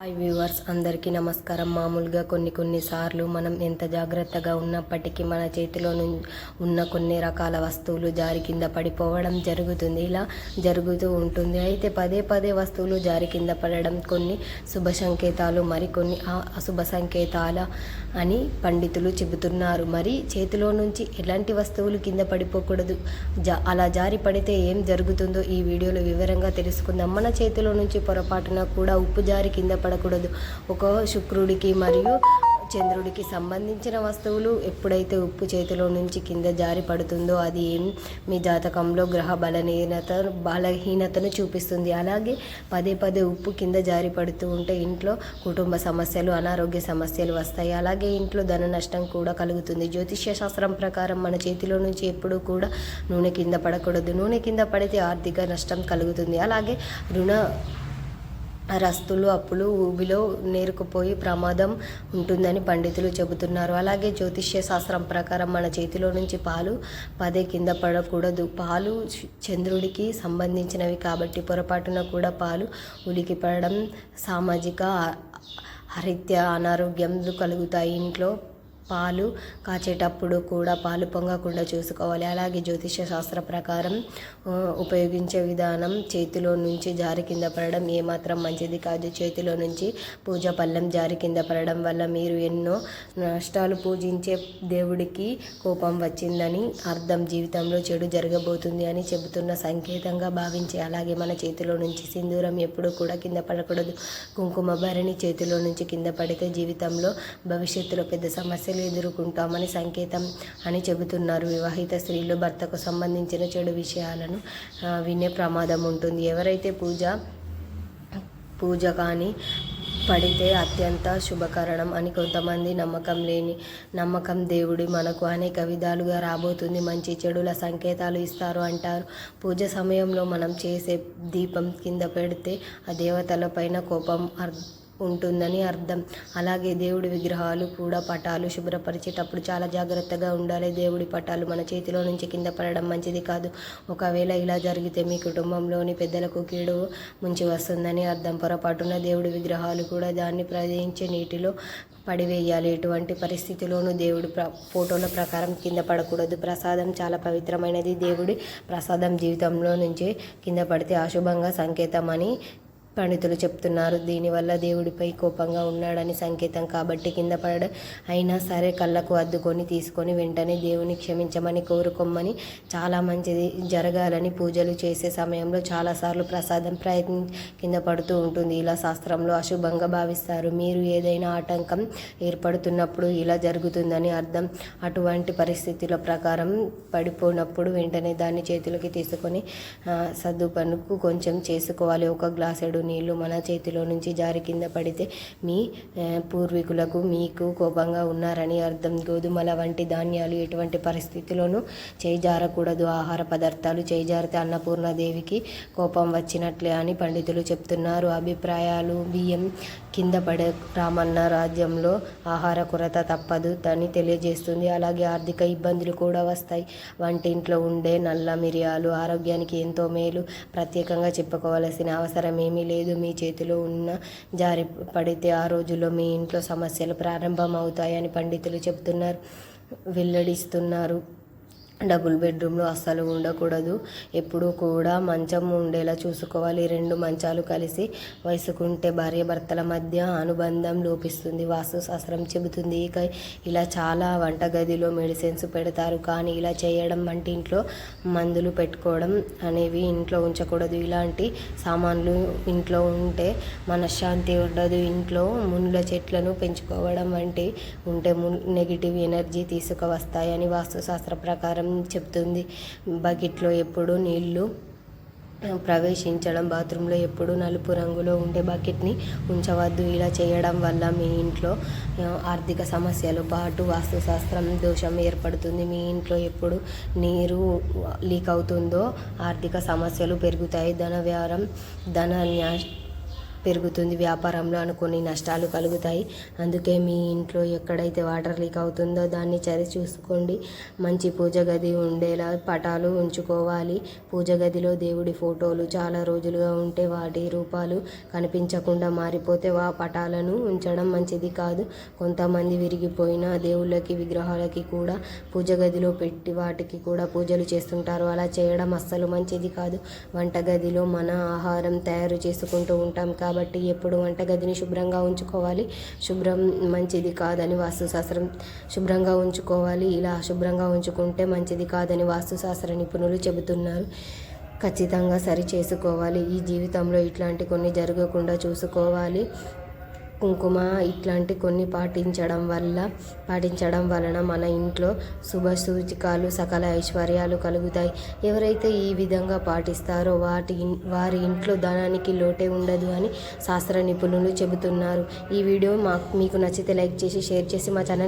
Hi viewers అందరికీ నమస్కారం. మామూలుగా కొన్ని కొన్ని సార్లు మనం ఎంత జాగ్రత్తగా ఉన్నప్పటికీ మన చేతిలో ఉన్న కొన్ని రకాల వస్తువులు జారి కింద పడిపోవడం జరుగుతుంది. ఇలా జరుగుతూ ఉంటుంది. అయితే పదే పదే వస్తువులు జారి కింద పడడం కొన్ని శుభ సంకేతాలు మరికొన్ని ఆ అశుభ సంకేతాల అని పండితులు చెబుతున్నారు. మరి చేతిలో నుంచి ఎలాంటి వస్తువులు కింద పడిపోకూడదు? జా అలా జారి పడితే ఏం జరుగుతుందో ఈ వీడియోలో వివరంగా తెలుసుకుందాం. మన చేతిలో నుంచి పొరపాటున కూడా ఉప్పు జారి కింద పడకూడదు ఒక శుక్రుడికి మరియు చంద్రుడికి సంబంధించిన వస్తువులు ఎప్పుడైతే ఉప్పు చేతిలో నుంచి కింద జారి పడుతుందో అది ఏం మీ జాతకంలో గ్రహ బలహీనత బలహీనతను చూపిస్తుంది. అలాగే పదే పదే ఉప్పు కింద జారి పడుతూ ఉంటే ఇంట్లో కుటుంబ సమస్యలు అనారోగ్య సమస్యలు వస్తాయి. అలాగే ఇంట్లో ధన నష్టం కూడా కలుగుతుంది. జ్యోతిష్య శాస్త్రం ప్రకారం మన చేతిలో నుంచి ఎప్పుడూ కూడా నూనె కింద పడకూడదు. నూనె కింద పడితే ఆర్థిక నష్టం కలుగుతుంది. అలాగే రుణ రస్తులు అప్పులు ఊబిలో నేరుకుపోయి ప్రమాదం ఉంటుందని పండితులు చెబుతున్నారు. అలాగే జ్యోతిష్య శాస్త్రం ప్రకారం మన చేతిలో నుంచి పాలు పదే కింద పడకూడదు. పాలు చంద్రుడికి సంబంధించినవి కాబట్టి పొరపాటున కూడా పాలు ఉలికి పడడం సామాజిక హరిత్య అనారోగ్యం కలుగుతాయి. ఇంట్లో పాలు కాచేటప్పుడు కూడా పాలు పొంగకుండా చూసుకోవాలి. అలాగే జ్యోతిష శాస్త్ర ప్రకారం ఉపయోగించే విధానం చేతిలో నుంచి జారి కింద పడడం ఏమాత్రం మంచిది కాదు. చేతిలో నుంచి పూజ పళ్ళెం జారి కింద పడడం వల్ల మీరు ఎన్నో నష్టాలు పూజించే దేవుడికి కోపం వచ్చిందని అర్థం. జీవితంలో చెడు జరగబోతుంది అని చెబుతున్న సంకేతంగా భావించి అలాగే మన చేతిలో నుంచి సింధూరం ఎప్పుడూ కూడా కింద పడకూడదు. కుంకుమ భరణి చేతిలో నుంచి కింద పడితే జీవితంలో భవిష్యత్తులో పెద్ద సమస్యలు ఎదుర్కొంటామని సంకేతం అని చెబుతున్నారు. వివాహిత స్త్రీలు భర్తకు సంబంధించిన చెడు విషయాలను వినే ప్రమాదం ఉంటుంది. ఎవరైతే పూజ పూజ కానీ పడితే అత్యంత శుభకరణం అని కొంతమంది నమ్మకం లేని నమ్మకం దేవుడి మనకు అనేక విధాలుగా రాబోతుంది. మంచి చెడుల సంకేతాలు ఇస్తారు అంటారు. పూజ సమయంలో మనం చేసే దీపం కింద పెడితే ఆ దేవతల పైన కోపం అర్ ఉంటుందని అర్థం. అలాగే దేవుడి విగ్రహాలు కూడా పటాలు శుభ్రపరిచేటప్పుడు చాలా జాగ్రత్తగా ఉండాలి. దేవుడి పటాలు మన చేతిలో నుంచి కింద పడడం మంచిది కాదు. ఒకవేళ ఇలా జరిగితే మీ కుటుంబంలోని పెద్దలకు కీడు ముంచి వస్తుందని అర్థం. పొరపాటున దేవుడి విగ్రహాలు కూడా దాన్ని ప్రవహించే నీటిలో పడివేయాలి. ఎటువంటి పరిస్థితిలోనూ దేవుడి ప్ర ఫోటోల ప్రకారం కింద పడకూడదు. ప్రసాదం చాలా పవిత్రమైనది. దేవుడి ప్రసాదం జీవితంలో నుంచి కింద పడితే అశుభంగా సంకేతం అని పండితులు చెప్తున్నారు. దీనివల్ల దేవుడిపై కోపంగా ఉన్నాడని సంకేతం కాబట్టి కింద పడడం అయినా సరే కళ్ళకు అద్దుకొని తీసుకొని వెంటనే దేవుని క్షమించమని కోరుకోమని చాలా మంచిది జరగాలని పూజలు చేసే సమయంలో చాలాసార్లు ప్రసాదం ప్రయత్నం కింద పడుతూ ఉంటుంది. ఇలా శాస్త్రంలో అశుభంగా భావిస్తారు. మీరు ఏదైనా ఆటంకం ఏర్పడుతున్నప్పుడు ఇలా జరుగుతుందని అర్థం. అటువంటి పరిస్థితుల ప్రకారం పడిపోయినప్పుడు వెంటనే దాన్ని చేతులకి తీసుకొని ఆ, కొంచెం చేసుకోవాలి. ఒక గ్లాసెడు నీళ్ళు మన చేతిలో నుంచి జారి కింద పడితే మీ పూర్వీకులకు మీకు కోపంగా ఉన్నారని అర్థం. గోధుమల వంటి ధాన్యాలు ఎటువంటి పరిస్థితిలోనూ చేయి జారకూడదు ఆహార పదార్థాలు చేయి జారితే కోపం వచ్చినట్లే అని పండితులు చెప్తున్నారు. అభిప్రాయాలు బియ్యం కింద పడే రామన్న రాజ్యంలో ఆహార కొరత తప్పదు అని తెలియజేస్తుంది. అలాగే ఆర్థిక ఇబ్బందులు కూడా వస్తాయి. వంటింట్లో ఉండే నల్ల మిరియాలు ఆరోగ్యానికి ఎంతో మేలు. ప్రత్యేకంగా చెప్పుకోవాల్సిన అవసరం ఏమీ లేదు. లేదు మీ చేతిలో ఉన్న జారి పడితే ఆ రోజుల్లో మీ ఇంట్లో సమస్యలు ప్రారంభమవుతాయని పండితులు చెబుతున్నారు వెల్లడిస్తున్నారు. డబుల్ బెడ్రూమ్లో అస్సలు ఉండకూడదు. ఎప్పుడూ కూడా మంచం ఉండేలా చూసుకోవాలి. రెండు మంచాలు కలిసి వయసుకుంటే భార్య భర్తల మధ్య అనుబంధం లోపిస్తుంది. వాస్తు శాస్త్రం చెబుతుంది. ఇక ఇలా చాలా వంటగదిలో మెడిసిన్స్ పెడతారు. కానీ ఇలా చేయడం వంటి ఇంట్లో మందులు పెట్టుకోవడం అనేవి ఇంట్లో ఉంచకూడదు. ఇలాంటి సామాన్లు ఇంట్లో ఉంటే మనశ్శాంతి ఉండదు. ఇంట్లో మునుల చెట్లను పెంచుకోవడం వంటి ఉంటే మున్ నెగిటివ్ ఎనర్జీ తీసుకువస్తాయని వాస్తుశాస్త్ర ప్రకారం చెప్తుంది. బకెట్లో ఎప్పుడు నీళ్ళు ప్రవేశించడం బాత్రూంలో ఎప్పుడు నలుపు రంగులో ఉండే బకెట్ని ఉంచవద్దు. ఇలా చేయడం వల్ల మీ ఇంట్లో ఆర్థిక సమస్యలు పాటు వాస్తుశాస్త్రం దోషం ఏర్పడుతుంది. మీ ఇంట్లో ఎప్పుడు నీరు లీక్ అవుతుందో ఆర్థిక సమస్యలు పెరుగుతాయి. ధన వ్యవహారం ధన పెరుగుతుంది వ్యాపారంలో అనుకుని నష్టాలు కలుగుతాయి. అందుకే మీ ఇంట్లో ఎక్కడైతే వాటర్ లీక్ అవుతుందో దాన్ని సరి చూసుకోండి మంచి పూజ గది ఉండేలా పటాలు ఉంచుకోవాలి. పూజ గదిలో దేవుడి ఫోటోలు చాలా రోజులుగా ఉంటే వాటి రూపాలు కనిపించకుండా మారిపోతే ఆ పటాలను ఉంచడం మంచిది కాదు. కొంతమంది విరిగిపోయిన దేవుళ్ళకి విగ్రహాలకి కూడా పూజ గదిలో పెట్టి వాటికి కూడా పూజలు చేస్తుంటారు. అలా చేయడం అస్సలు మంచిది కాదు. వంటగదిలో మన ఆహారం తయారు చేసుకుంటూ ఉంటాం కాబట్టి కాబట్టి ఎప్పుడు వంటగదిని శుభ్రంగా ఉంచుకోవాలి. శుభ్రం మంచిది కాదని వాస్తుశాస్త్రం శుభ్రంగా ఉంచుకోవాలి. ఇలా అశుభ్రంగా ఉంచుకుంటే మంచిది కాదని వాస్తుశాస్త్ర నిపుణులు చెబుతున్నారు. ఖచ్చితంగా సరి చేసుకోవాలి. ఈ జీవితంలో ఇట్లాంటి కొన్ని జరగకుండా చూసుకోవాలి. కుంకుమ ఇట్లాంటి కొన్ని పాటించడం వల్ల పాటించడం వలన మన ఇంట్లో శుభ సూచికాలు సకల ఐశ్వర్యాలు కలుగుతాయి. ఎవరైతే ఈ విధంగా పాటిస్తారో వాటి వారి ఇంట్లో ధనానికి లోటే ఉండదు అని శాస్త్ర నిపుణులు చెబుతున్నారు. ఈ వీడియో మాకు మీకు నచ్చితే లైక్ చేసి షేర్ చేసి మా ఛానల్